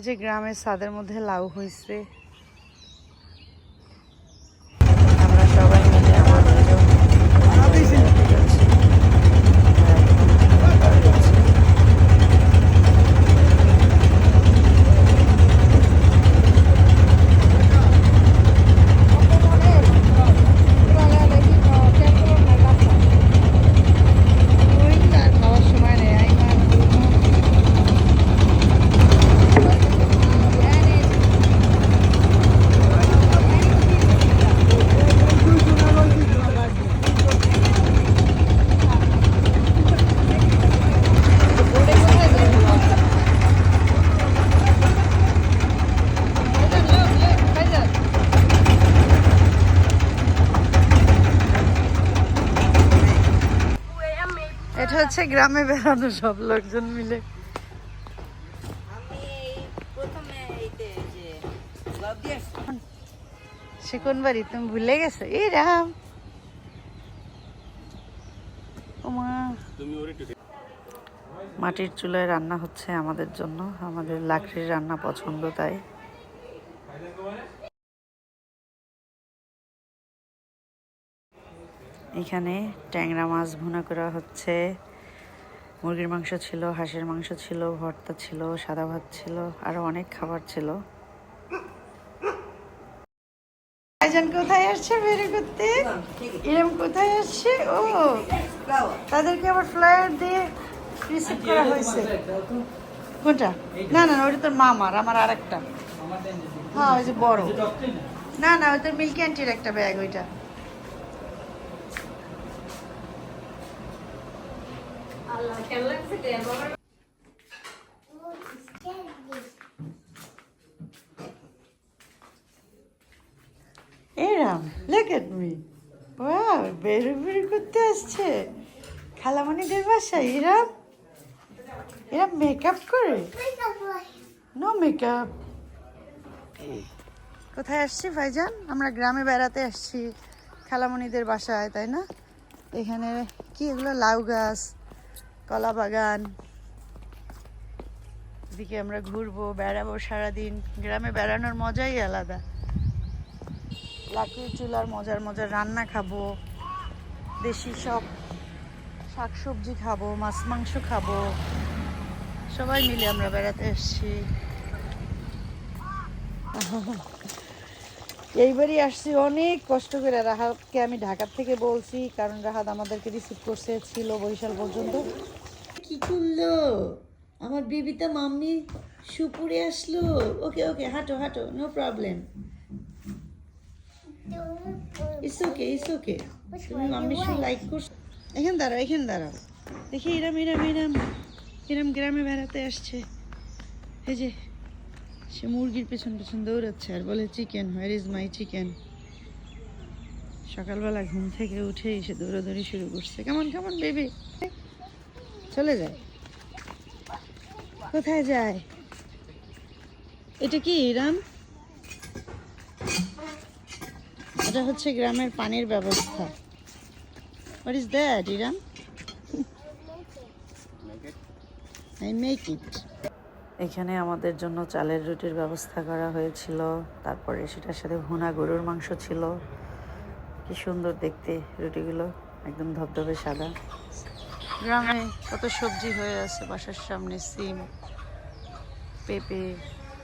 এই যে গ্রামের ছাদের মধ্যে লাউ হয়েছে আমরা সবাই মিলে আমাদেরও খাওয়ার সময় নেই আইমান এটা হচ্ছে গ্রামে বেড়ানো সব লোকজন মিলে। সে কোন বাড়ি? তুমি ভুলে গেছো? এই রাম। ওমা মাটির চুলায় রান্না হচ্ছে আমাদের জন্য। আমাদের লাকড়ির রান্না পছন্দ তাই। এখানে ট্যাংরা মাছ ভুনা করা হচ্ছে। মুরগির মাংস ছিল, হাঁসের মাংস ছিল, ভর্তা ছিল, সাদা ভাত ছিল, আরও অনেক খাবার ছিল। কোথায় আসছে বের করতে? এরম কোথায় আসছে? তাদেরকে আবার দিয়ে রিসিভ করা হয়েছে। না না তোর মামার, আমার আরেকটা। হ্যাঁ ওই যে বড়। না না, ওই তোর মিল্কি আন্টির একটা ব্যাগ ওইটা। এরাম look at me. ওয়াও বেরু বেরু করতে আসছে। খালামণিদের বাসায় এরাম এরাম মেকআপ করে? নো মেকআপ কোথায় আসছি ভাইজান? আমরা গ্রামে বেড়াতে আসছি। খালামণিদের বাসায়, তাই না? এখানে কি এগুলো? লাউ গাছ। কলা বাগান এদিকে আমরা ঘুরবো, বেড়াবো সারাদিন। গ্রামে বেড়ানোর মজাই আলাদা। লাকড়ির চুলার মজার মজার রান্না খাব। দেশি সব শাকসবজি খাব, মাছ মাংস খাব। সবাই মিলে আমরা বেড়াতে এসেছি। এইবারই আসছি, অনেক কষ্ট করে। রাহাতকে আমি ঢাকার থেকে বলছি, কারণ রাহাত আমাদেরকে রিসিভ করছে, ছিল বরিশাল পর্যন্ত। কি করল? আমার বেবিটা মাম্মি সুপুরে আসলো। ওকে ওকে, হাঁটো হাঁটো no problem it's okay it's okay তুমি মাম্মি শু লাইক করছ। এখানে দাঁড়াও এখানে দাঁড়াও। দেখি, এরাম এরাম এরাম, এরম গ্রামে বেড়াতে আসছে। এই যে সে মুরগির পেছন পেছন দৌড়াচ্ছে আর বলে chicken where is my chicken সকালবেলা ঘুম থেকে উঠেই এসে দৌড়াদৌড়ি শুরু করছে। কেমন কেমন বেবি চলে যায়। কোথায় যায়? এটা কি ইরাম এটা হচ্ছে গ্রামের পানির ব্যবস্থা। হোয়াট ইজ দ্যাট ইরাম আই মেক ইট এখানে আমাদের জন্য চালের রুটির ব্যবস্থা করা হয়েছিল। তারপরে সেটার সাথে ভুনা গরুর মাংস ছিল। কি সুন্দর দেখতে রুটিগুলো, একদম ধবধবে সাদা। গ্রামে কত সবজি হয়ে আছে, বাসার সামনে সিম, পেঁপে,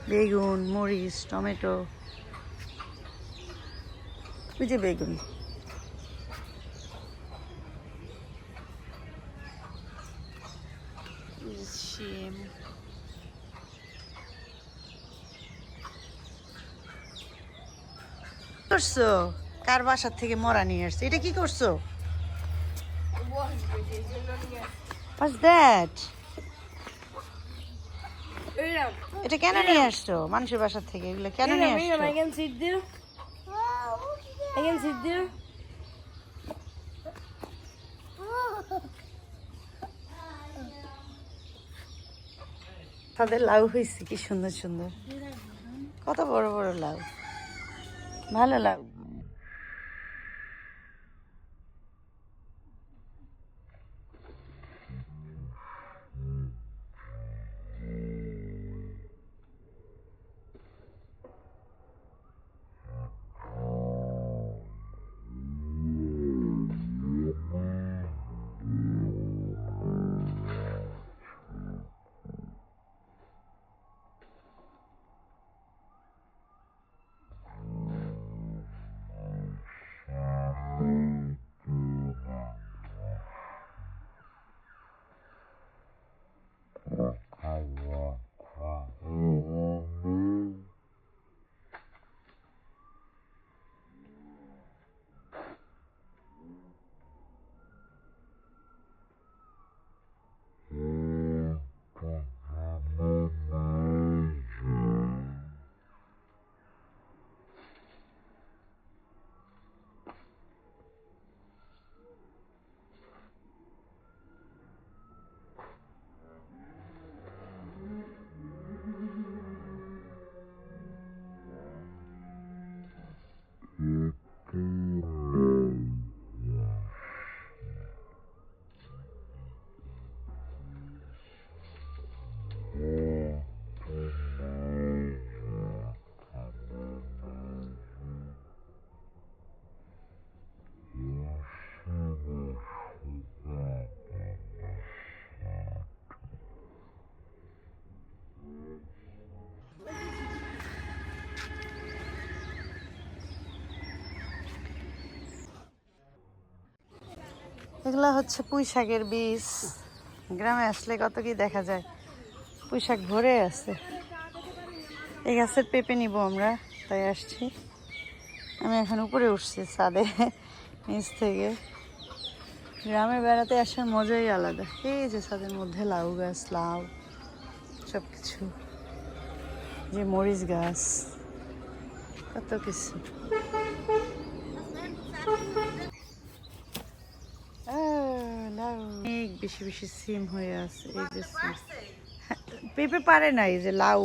বেগুন, মরিচ, টমেটো। ওই যে বেগুন। এই যে শিম করছ? কার বাসার থেকে মরা নিয়ে আসছে? এটা কি করছ? What's that? এটা কেন নিয়ে আসছো মানুষের বাসার থেকে? এগুলো কেন নিয়ে আসছো? I can sit there. I can sit there. তাদের লাউ হয়েছে কি সুন্দর সুন্দর। কত বড় বড় লাউ। ভালো লাউ এগুলা হচ্ছে পুঁই শাকের বীজ। গ্রামে আসলে কত কি দেখা যায়। পুঁই শাক ভরে আছে। এই গাছের পেঁপে নিব আমরা, তাই আসছি। আমি এখন উপরে উঠছি ছাদে, নিচ থেকে। গ্রামে বেড়াতে আসার মজাই আলাদা। এই যে ছাদের মধ্যে লাউ গাছ, লাউ সব কিছু যে মরিচ গাছ, কত কিছু। অনেক বেশি বেশি সিম হয়ে আছে এই যে হ্যাঁ, পেঁপে পারে না এই যে লাউ।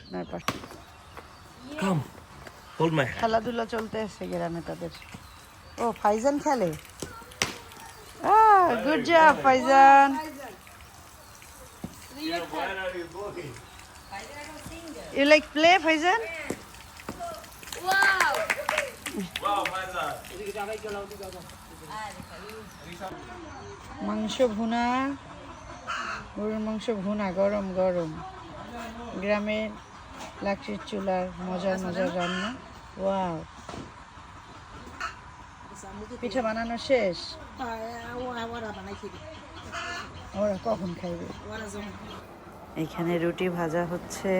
আপনার পাশে. খেলাধুলা চলতে আছে গ্রামে তাদের। ও ফাইজান খেলে? Good job Faizan. You like play Faizan. মাংস ভুনা, গরুর মাংস ভুনা, গরম গরম। গ্রামের লাকড়ির চুলার মজার মজার রান্না। ওয়াও। পিঠা বানানো শেষ? ওরা কখন খাইবে? এখানে রুটি ভাজা হচ্ছে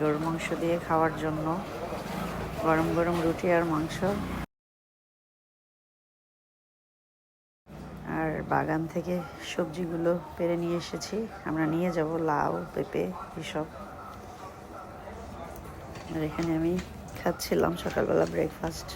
গরুর মাংস দিয়ে খাওয়ার জন্য। গরম গরম রুটি আর মাংস। আর বাগান থেকে সবজিগুলো পেরে নিয়ে এসেছি। আমরা নিয়ে যাব লাউ, পেঁপে এসব। আর এখানে আমি খাচ্ছিলাম সকালবেলা ব্রেকফাস্ট